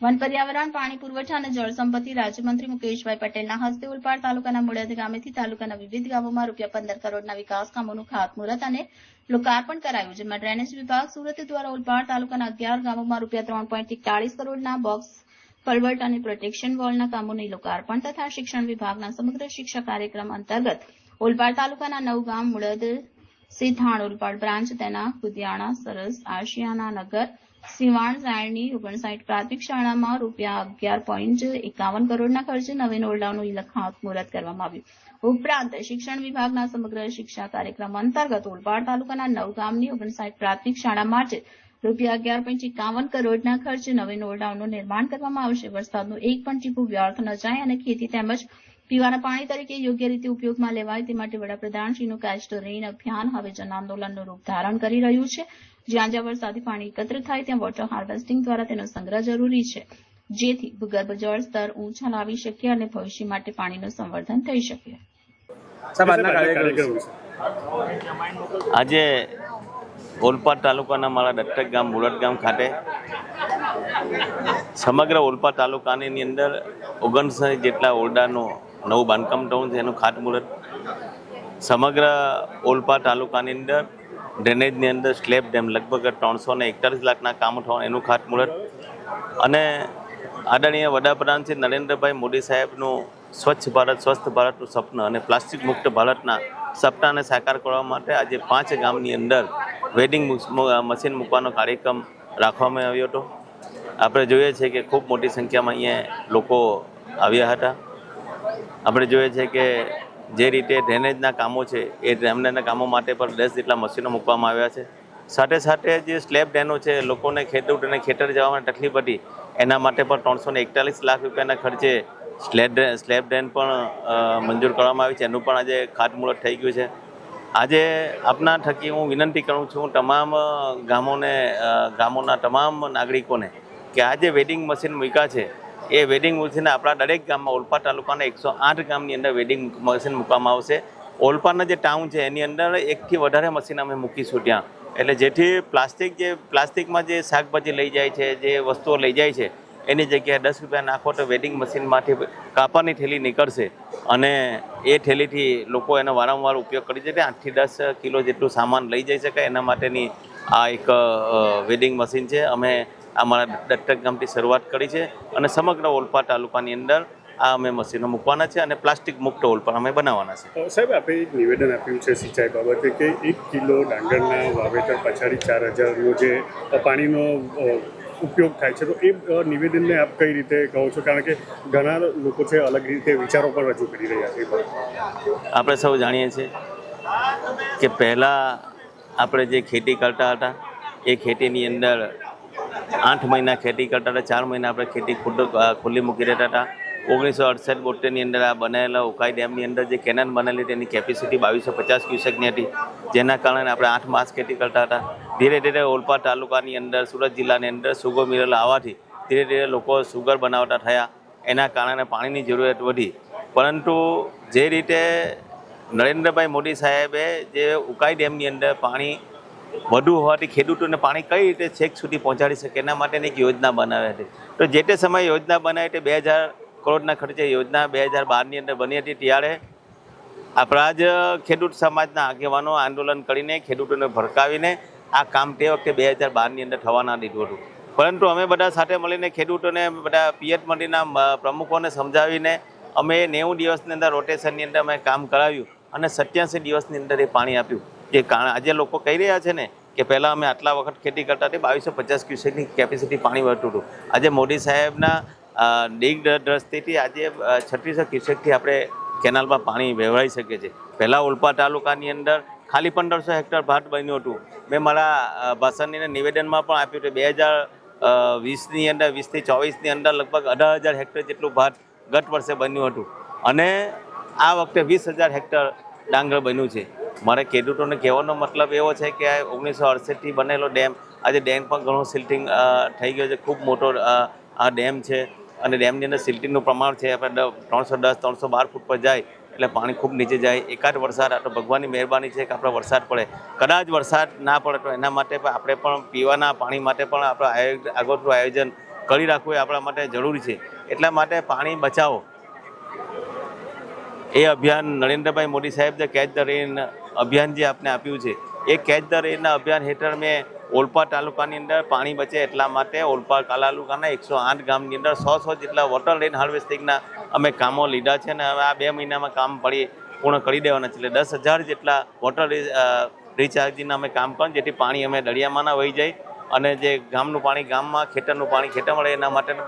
One પર્યાવરણ, પાણી પુરવઠા અને જળસંપત્તિ રાજ્યમંત્રી મુકેશભાઈ પટેલના હસ્તે ઉલપાડ તાલુકાના મુળદ ગામેથી તાલુકાના વિવિધ ગામોમાં રૂપિયા પંદર કરોડના વિકાસ કામોનું ખાતમુહૂર્ત અને લોકાર્પણ કરાયું, જેમાં ડ્રેનેજ વિભાગ સુરત દ્વારા ઉલપાડ તાલુકાના અગિયાર ગામોમાં રૂપિયા ત્રણ પોઈન્ટ એકતાળીસ કરોડના બોક્સ કલવર્ટ અને પ્રોટેક્શન વોલના કામોનું લોકાર્પણ તથા શિક્ષણ વિભાગના સમગ્ર શિક્ષા કાર્યક્રમ અંતર્ગત ઓલપાડ તાલુકાના નવ ગામ મુળદ સિથાણ ઓલપાડ બ્રાન્ચ તેના કુદિયાણા, સરસ, આશિયાના નગર સિવાણ સાયણની ઓગણસાઠ પ્રાથમિક શાળામાં રૂપિયા અગિયાર પોઈન્ટ એકાવન કરોડના ખર્ચે નવીન ઓરડાનું ખાતમુહૂર્ત કરવામાં આવ્યું. ઉપરાંત શિક્ષણ વિભાગના સમગ્ર શિક્ષા કાર્યક્રમ અંતર્ગત ઓલપાડ તાલુકાના નવ ગામની ઓગણસાઠ પ્રાથમિક શાળા માટે રૂપિયા અગિયાર પોઈન્ટ એકાવન કરોડના ખર્ચે નવીન ઓરડાઓનું નિર્માણ કરવામાં આવશે. વરસાદનું એક પણ ટીપું વ્યર્થ ન જાય અને ખેતી તેમજ પીવાના પાણી તરીકે યોગ્ય રીતે ઉપયોગમાં લેવાય તે માટે વડાપ્રધાનશ્રીનું કેચ ધ રેઇન અભિયાન હવે જન આંદોલનનું રૂપ ધારણ કરી રહ્યું છે. જ્યાં જ્યાં વરસાદી પાણી એકત્ર થાય ત્યાં વોટર હાર્વેસ્ટિંગ દ્વારા તેનો સંગ્રહ જરૂરી છે. જેથી ભૂગર્ભ જળ સ્તર ઊંચા લાવી શકીએ અને ભવિષ્ય માટે પાણીનું સંવર્ધન થઈ શકે. આજે ઓલપાડ તાલુકાના મારા દત્તક ગામ મુલટ ગામ ખાતે સમગ્ર ઓલપાડ તાલુકાની અંદર ઓગણસાઠ જેટલા ઓરડાનું નવું બાંધકામ થયું છે, એનું ખાતમુહૂર્ત સમગ્ર ઓલપા તાલુકાની અંદર, ડ્રેનેજની અંદર સ્લેબ ડેમ લગભગ ત્રણસો ને એકતાલીસ લાખના કામ થવાનું, એનું ખાતમુહૂર્ત. અને આદરણીય વડાપ્રધાન શ્રી નરેન્દ્રભાઈ મોદી સાહેબનું સ્વચ્છ ભારત, સ્વસ્થ ભારતનું સપનું અને પ્લાસ્ટિક મુક્ત ભારતના સપનાને સાકાર કરવા માટે આજે પાંચ ગામની અંદર વેડિંગ મશીન મૂકવાનો કાર્યક્રમ રાખવામાં આવ્યો હતો. આપણે જોઈએ છીએ કે ખૂબ મોટી સંખ્યામાં અહીંયા લોકો આવ્યા હતા. આપણે જોઈએ છે કે જે રીતે ડ્રેનેજના કામો છે, એ ડ્રેનેજના કામો માટે પણ દસ જેટલા મશીનો મૂકવામાં આવ્યા છે. સાથે સાથે જે સ્લેબ ડેનો છે, લોકોને ખેડૂત અને ખેતર જવામાં તકલીફ હતી, એના માટે પણ ત્રણસો એકતાલીસ લાખ રૂપિયાના ખર્ચે સ્લેબ સ્લેબ ડેન પણ મંજૂર કરવામાં આવી છે. એનું પણ આજે ખાતમુહૂર્ત થઈ ગયું છે. આજે આપના થકી હું વિનંતી કરું છું તમામ ગામોને ગામોના તમામ નાગરિકોને કે આ જે વેડિંગ મશીન મૂક્યા છે એ વેડિંગ મશીન આપણા દરેક ગામમાં ઓલપા તાલુકાના એકસો આઠ ગામની અંદર વેડિંગ મશીન મૂકવામાં આવશે. ઓલપાના જે ટાઉન છે, એની અંદર એકથી વધારે મશીન અમે મૂકીશું ત્યાં. એટલે જેથી પ્લાસ્ટિક જે પ્લાસ્ટિકમાં જે શાકભાજી લઈ જાય છે, જે વસ્તુઓ લઈ જાય છે, એની જગ્યાએ દસ રૂપિયા નાખો તો વેડિંગ મશીનમાંથી કાપડની થેલી નીકળશે. અને એ થેલીથી લોકો એનો વારંવાર ઉપયોગ કરી શકે. આઠથી દસ કિલો જેટલું સામાન લઈ જઈ શકાય. એના માટેની આ એક વેડિંગ મશીન છે. અમે અમારા દત્તક ગામથી શરૂઆત કરી છે અને સમગ્ર ઓલપા તાલુકાની અંદર આ અમે મશીનો મૂકવાના છે અને પ્લાસ્ટિક મુક્ત ઓલપા અમે બનાવવાના છે. સાહેબ આપણે એક નિવેદન આપ્યું છે સિંચાઈ બાબતે કે એક કિલો ડાંગરના વાવેતર પછાડી ચાર હજારનો જે પાણીનો ઉપયોગ થાય છે. તો એ નિવેદનને આપ કઈ રીતે કહો છો? કારણ કે ઘણા લોકો છે અલગ રીતે વિચારો પણ રજૂ કરી રહ્યા છે. આપણે સૌ જાણીએ છીએ કે પહેલાં આપણે જે ખેતી કરતા હતા એ ખેતીની અંદર આઠ મહિના ખેતી કરતા હતા, ચાર મહિના આપણે ખેતી ખુદ ખુલ્લી મૂકી રહેતા હતા. ઓગણીસો અડસઠ બોતેરની અંદર આ બનેલા ઉકાઈ ડેમની અંદર જે કેનન બનેલી તેની કેપેસિટી બાવીસો પચાસ ક્યુસેકની હતી. જેના કારણે આપણે આઠ માસ ખેતી કરતા હતા. ધીરે ધીરે ઓલપાડ તાલુકાની અંદર, સુરત જિલ્લાની અંદર સુગર મિરલ આવવાથી ધીરે ધીરે લોકો સુગર બનાવતા થયા. એના કારણે પાણીની જરૂરિયાત વધી. પરંતુ જે રીતે નરેન્દ્રભાઈ મોદી સાહેબે જે ઉકાઈ ડેમની અંદર પાણી વધુ હોવાથી ખેડૂતોને પાણી કઈ રીતે છેક સુધી પહોંચાડી શકે એના માટેની એક યોજના બનાવી હતી તો જે તે સમયે યોજના બનાવી તે બે હજાર કરોડના ખર્ચે યોજના બે હજાર બારની અંદર બની હતી. ત્યારે આપણા જ ખેડૂત સમાજના આગેવાનો આંદોલન કરીને ખેડૂતોને ભડકાવીને આ કામ તે વખતે બે હજાર બારની અંદર થવાના દીધું હતું. પરંતુ અમે બધા સાથે મળીને ખેડૂતોને બધા પિયત મંડીના પ્રમુખોને સમજાવીને અમે નેવું દિવસની અંદર રોટેશનની અંદર અમે કામ કરાવ્યું અને સત્યાસી દિવસની અંદર એ પાણી આપ્યું. જે કારણ આજે લોકો કહી રહ્યા છે ને કે પહેલાં અમે આટલા વખત ખેતી કરતા હતી, બાવીસો પચાસ ક્યુસેકની કેપેસિટી પાણી વળતું હતું. આજે મોદી સાહેબના ડીગ દ્રષ્ટિથી આજે છત્રીસો ક્યુસેકથી આપણે કેનાલમાં પાણી વહેવાઈ શકે છે. પહેલાં ઓલપાડ તાલુકાની અંદર ખાલી પંદરસો હેક્ટર ભાત બન્યું હતું. મેં મારા ભાષણની નિવેદનમાં પણ આપ્યું હતું. બે હજાર વીસની અંદર, વીસથી ચોવીસની અંદર લગભગ અઢાર હજાર હેક્ટર જેટલું ભાત ગત વર્ષે બન્યું હતું. અને આ વખતે વીસ હજાર હેક્ટર ડાંગર બન્યું છે. મારે ખેડૂતોને કહેવાનો મતલબ એવો છે કે આ ઓગણીસો અડસઠથી બનેલો ડેમ, આજે ડેમ પણ ઘણો સિલ્ટિંગ થઈ ગયો છે. ખૂબ મોટો આ ડેમ છે અને ડેમની અંદર સિલ્ટિંગનું પ્રમાણ છે. આપણે ત્રણસો દસ, ત્રણસો બાર ફૂટ પર જાય એટલે પાણી ખૂબ નીચે જાય. એકાદ વરસાદ, આ તો ભગવાનની મહેરબાની છે કે આપણો વરસાદ પડે. કદાચ વરસાદ ના પડે તો એના માટે પણ આપણે પણ પીવાના, પાણી માટે પણ આપણે આગળનું આયોજન કરી રાખવું એ આપણા માટે જરૂરી છે. એટલા માટે પાણી બચાવો. એ અભિયાન નરેન્દ્રભાઈ મોદી સાહેબ જે કેચ ધ રેન અભિયાન જે આપને આપ્યું છે, એ કેચ ધ રેનના અભિયાન હેઠળ મેં ઓલપાડ તાલુકાની અંદર પાણી બચે એટલા માટે ઓલપાડ તાલુકાના એકસો આઠ ગામની અંદર સો સો જેટલા વોટર રેન હાર્વેસ્ટિંગના અમે કામો લીધા છે અને હવે આ બે મહિનામાં કામ પડી પૂર્ણ કરી દેવાના છે. એટલે દસ હજાર જેટલા વોટર રિચાર્જિંગના અમે કામ કરીએ જેથી પાણી અમે દરિયામાં ના વહી જાય અને જે ગામનું પાણી ગામમાં ખેતરનું પાણી ખેતરમાં રહે એના માટે પણ